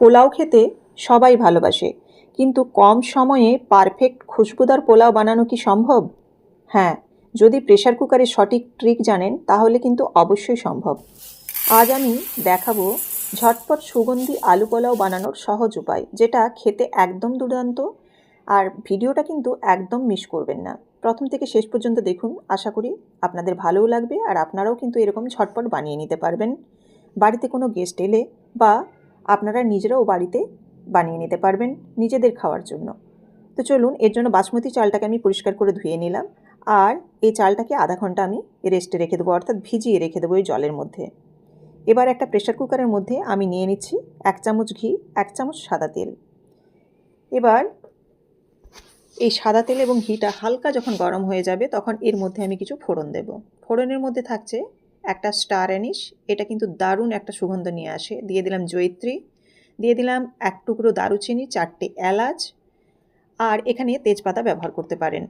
পোলাও খেতে সবাই ভালোবাসে, কিন্তু কম সময়ে পারফেক্ট খুশবুদার পোলাও বানানো কি সম্ভব? হ্যাঁ যদি প্রেশার কুকারের সঠিক ট্রিক জানেন, তাহলে কিন্তু অবশ্যই সম্ভব। আজ আমি দেখাবো ঝটপট সুগন্ধি আলু পোলাও বানানোর সহজ উপায়, যেটা খেতে একদম দুর্দান্ত, আর ভিডিওটা কিন্তু একদম মিস করবেন না। প্রথম থেকে শেষ পর্যন্ত দেখুন, আশা করি আপনাদের ভালোও লাগবে, আর আপনারাও কিন্তু এরকম ঝটপট বানিয়ে নিতে পারবেন। বাড়িতে কোনো গেস্ট এলে বা আপনারা নিজেরাও বাড়িতে বানিয়ে নিতে পারবেন নিজেদের খাওয়ার জন্য। তো চলুন, এর জন্য বাসমতি চালটাকে আমি পরিষ্কার করে ধুয়ে নিলাম আর এই চালটাকে আধা ঘণ্টা আমি রেস্টে রেখে দেবো, অর্থাৎ ভিজিয়ে রেখে দেবো এই জলের মধ্যে। এবার একটা প্রেশার কুকারের মধ্যে আমি নিয়ে নিচ্ছি এক চামচ ঘি, এক চামচ সাদা তেল। এবার এই সাদা তেল এবং ঘিটা হালকা যখন গরম হয়ে যাবে, তখন এর মধ্যে আমি কিছু ফোড়ন দেব। ফোড়নের মধ্যে থাকছে একটা স্টার অ্যানিশ এটা কিন্তু দারুণ একটা সুগন্ধ নিয়ে আসে। দিয়ে দিলাম জয়িত্রী দিয়ে দিলাম এক টুকরো দারুচিনি, চারটে এলাচ, আর এখানে তেজপাতা ব্যবহার করতে পারেন।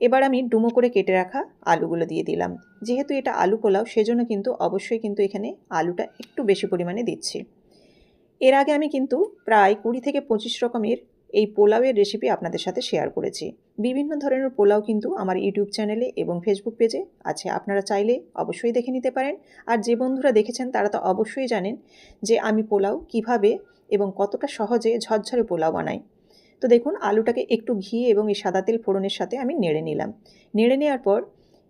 এবার আমি ডুমো করে কেটে রাখা আলুগুলো দিয়ে দিলাম। যেহেতু এটা আলু পোলাও, সেজন্য কিন্তু অবশ্যই কিন্তু এখানে আলুটা একটু বেশি পরিমাণে দিচ্ছি। এর আগে আমি কিন্তু প্রায় কুড়ি থেকে পঁচিশ রকমের এই পোলাওয়ের রেসিপি আপনাদের সাথে শেয়ার করেছি। বিভিন্ন ধরনের পোলাও কিন্তু আমার ইউটিউব চ্যানেলে এবং ফেসবুক পেজে আছে। আপনারা চাইলে অবশ্যই দেখে নিতে পারেন। আর যে বন্ধুরা দেখেছেন, তারা তো অবশ্যই জানেন যে আমি পোলাও কীভাবে এবং কতটা সহজে ঝরঝরে পোলাও বানাই। তো দেখুন, আলুটাকে একটু ঘি এবং এই সাদা তেল ফোড়নের সাথে আমি নেড়ে নিলাম। নেড়ে নেওয়ার পর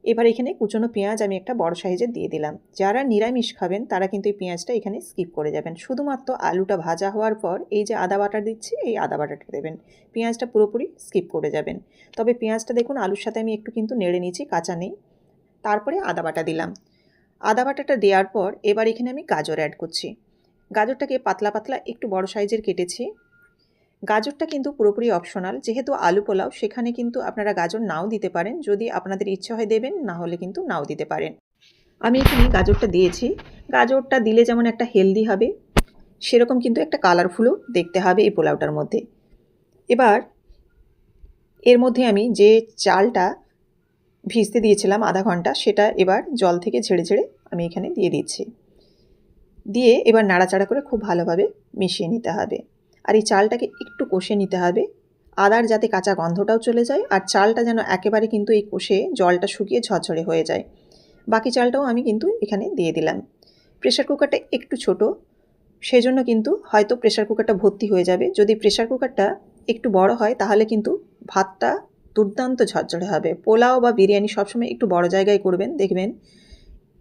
এবার এখানে কুচনো পেঁয়াজ আমি একটা বড় সাইজের দিয়ে দিলাম। যারা নিরামিষ খাবেন, তারা কিন্তু এই পেঁয়াজটা এখানে স্কিপ করে যাবেন। শুধুমাত্র আলুটা ভাজা হওয়ার পর এই যে আদা বাটা দিচ্ছি, এই আদা বাটাটা দেবেন। পেঁয়াজটা পুরোপুরি স্কিপ করে যাবেন। তবে পেঁয়াজটা দেখুন, আলুর সাথে আমি একটু কিন্তু নেড়ে নিয়েছি, কাঁচা নেই। তারপরে আদা বাটা দিলাম। আদা বাটাটা দেওয়ার পর এবার এখানে আমি গাজর অ্যাড করছি। গাজরটাকে পাতলা পাতলা একটু বড় সাইজের কেটেছি। গাজরটা কিন্তু পুরোপুরি অপশনাল যেহেতু আলু পোলাও, সেখানে কিন্তু আপনারা গাজর নাও দিতে পারেন। যদি আপনাদের ইচ্ছে হয় দেবেন, না হলে কিন্তু নাও দিতে পারেন। আমি এখানে গাজরটা দিয়েছি। গাজরটা দিলে যেমন একটা হেলদি হবে, সেরকম কিন্তু একটা কালারফুলও দেখতে হবে এই পোলাওটার মধ্যে। এবার এর মধ্যে আমি যে চালটা ভিজতে দিয়েছিলাম আধা ঘণ্টা, সেটা এবার জল থেকে ঝেড়ে ঝেড়ে আমি এখানে দিয়ে দিচ্ছি। দিয়ে এবার নাড়াচাড়া করে খুব ভালোভাবে মিশিয়ে নিতে হবে। আর এই চালটাকে একটু কষে নিতে হবে। আদার যাতে কাঁচা গন্ধটাও চলে যায় আর চালটা যেন একেবারে কিন্তু এই কষে জলটা শুকিয়ে ঝরঝরে হয়ে যায়। বাকি চালটাও আমি কিন্তু এখানে দিয়ে দিলাম। প্রেশার কুকারটা একটু ছোট, সেজন্য কিন্তু হয়তো প্রেশার কুকারটা ভর্তি হয়ে যাবে। যদি প্রেশার কুকারটা একটু বড় হয়, তাহলে কিন্তু ভাতটা দুর্দান্ত ঝরঝরে হবে। পোলাও বা বিরিয়ানি সবসময় একটু বড় জায়গায় করবেন, দেখবেন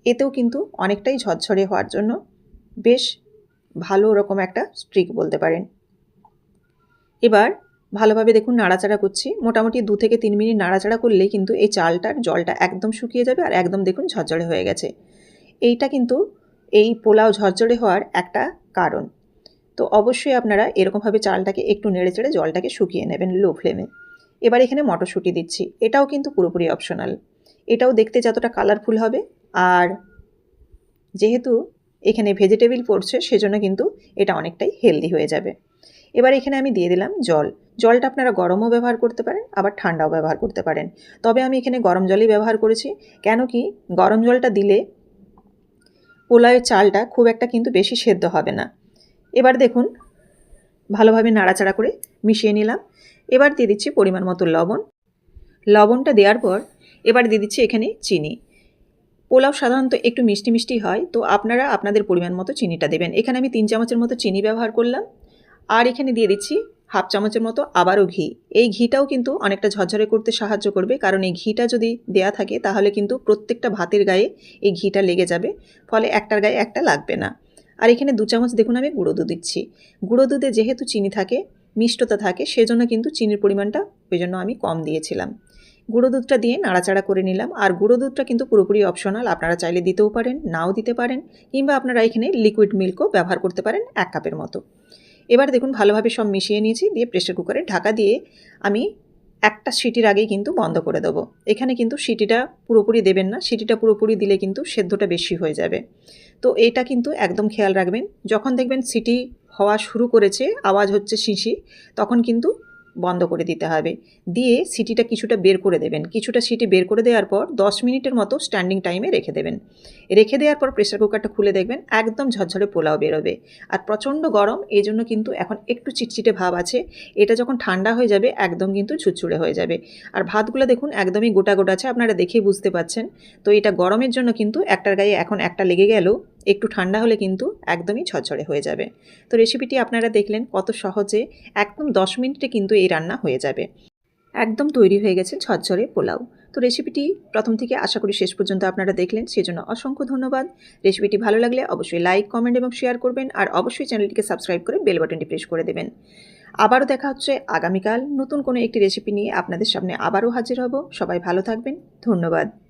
এতেও কিন্তু অনেকটাই ঝরঝরে হওয়ার জন্য বেশ ভালো রকম একটা স্ট্রিক বলতে পারেন। এবার ভালোভাবে দেখুন নাড়াচাড়া করছি। মোটামুটি দু থেকে তিন মিনিট নাড়াচাড়া করলে কিন্তু এই চালটার জলটা একদম শুকিয়ে যাবে আর একদম দেখুন ঝরঝরে হয়ে গেছে। এইটা কিন্তু এই পোলাও ঝরঝরে হওয়ার একটা কারণ। তো অবশ্যই আপনারা এরকমভাবে চালটাকে একটু নেড়ে চেড়ে জলটাকে শুকিয়ে নেবেন লো ফ্লেমে। এবার এখানে মটরশুঁটি দিচ্ছি। এটাও কিন্তু পুরোপুরি অপশনাল। এটাও দেখতে যতটা কালারফুল হবে আর যেহেতু এখানে ভেজিটেবিল পড়ছে, সেজন্য কিন্তু এটা অনেকটাই হেলদি হয়ে যাবে। এবার এখানে আমি দিয়ে দিলাম জল। জলটা আপনারা গরমও ব্যবহার করতে পারেন, আবার ঠান্ডাও ব্যবহার করতে পারেন। তবে আমি এখানে গরম জলই ব্যবহার করেছি, কেন কি গরম জলটা দিলে পোলাওয়ের চালটা খুব একটা কিন্তু বেশি সেদ্ধ হবে না। এবার দেখুন, ভালোভাবে নাড়াচাড়া করে মিশিয়ে নিলাম। এবার দিয়ে দিচ্ছি পরিমাণ মতো লবণ। লবণটা দেওয়ার পর এবার দিয়ে দিচ্ছি এখানে চিনি। পোলাও সাধারণত একটু মিষ্টি মিষ্টি হয়, তো আপনারা আপনাদের পরিমাণ মতো চিনিটা দেবেন। এখানে আমি তিন চামচের মতো চিনি ব্যবহার করলাম। আর এখানে দিয়ে দিচ্ছি হাফ চামচের মতো আবারও ঘি। এই ঘিটাও কিন্তু অনেকটা ঝরঝরে করতে সাহায্য করবে, কারণ এই ঘিটা যদি দেয়া থাকে তাহলে কিন্তু প্রত্যেকটা ভাতের গায়ে এই ঘিটা লেগে যাবে, ফলে একটার গায়ে একটা লাগবে না। আর এখানে দু চামচ দেখুন আমি গুঁড়ো দুধ দিচ্ছি। গুঁড়ো দুধে যেহেতু চিনি থাকে, মিষ্টতা থাকে, সেজন্য কিন্তু চিনির পরিমাণটা ওই জন্য আমি কম দিয়েছিলাম। গুঁড়ো দুধটা দিয়ে নাড়াচাড়া করে নিলাম, আর গুঁড়ো দুধটা কিন্তু পুরোপুরি অপশনাল, আপনারা চাইলে দিতেও পারেন, নাও দিতে পারেন, কিংবা আপনারা এখানে লিকুইড মিল্কও ব্যবহার করতে পারেন এক কাপের মতো। এবার দেখুন ভালোভাবে সব মিশিয়ে নিয়েছি, দিয়ে প্রেশার কুকারে ঢাকা দিয়ে আমি একটা সিটির আগেই কিন্তু বন্ধ করে দেবো। এখানে কিন্তু সিটিটা পুরোপুরি দেবেন না, সিটিটা পুরোপুরি দিলে কিন্তু সেদ্ধটা বেশি হয়ে যাবে। তো এটা কিন্তু একদম খেয়াল রাখবেন, যখন দেখবেন সিটি হওয়া শুরু করেছে, আওয়াজ হচ্ছে শিশি, তখন কিন্তু বন্ধ করে দিতে হবে। দিয়ে সিটিটা কিছুটা বের করে দেবেন। কিছুটা সিটি বের করে দেওয়ার পর দশ মিনিটের মতো স্ট্যান্ডিং টাইমে রেখে দেবেন। রেখে দেওয়ার পর প্রেসার কুকারটা খুলে দেখবেন, একদম ঝরঝরে পোলাও বেরোবে। আর প্রচণ্ড গরম এই জন্য কিন্তু এখন একটু চিটচিটে ভাব আছে। এটা যখন ঠান্ডা হয়ে যাবে, একদম কিন্তু ছুটছুড়ে হয়ে যাবে। আর ভাতগুলো দেখুন, একদমই গোটা গোটা আছে, আপনারা দেখেই বুঝতে পাচ্ছেন তো এটা গরমের জন্য কিন্তু একটার গায়ে এখন একটা লেগে গেলেও একটু ঠান্ডা হলে কিন্তু একদমই ঝরঝরে হয়ে যাবে। তো রেসিপিটি আপনারা দেখলেন কত সহজে একদম দশ মিনিটে কিন্তু এই রান্না হয়ে যাবে। একদম তৈরি হয়ে গেছে ঝরঝরে পোলাও। তো রেসিপিটি প্রথম থেকে আশা করি শেষ পর্যন্ত আপনারা দেখলেন, সেজন্য অসংখ্য ধন্যবাদ। রেসিপিটি ভালো লাগলে অবশ্যই লাইক কমেন্ট এবং শেয়ার করবেন আর অবশ্যই চ্যানেলটিকে সাবস্ক্রাইব করে বেল বাটনটি প্রেস করে দেবেন। আবারও দেখা হচ্ছে আগামীকাল নতুন কোনো একটি রেসিপি নিয়ে আপনাদের সামনে আবারও হাজির হব। সবাই ভালো থাকবেন। ধন্যবাদ।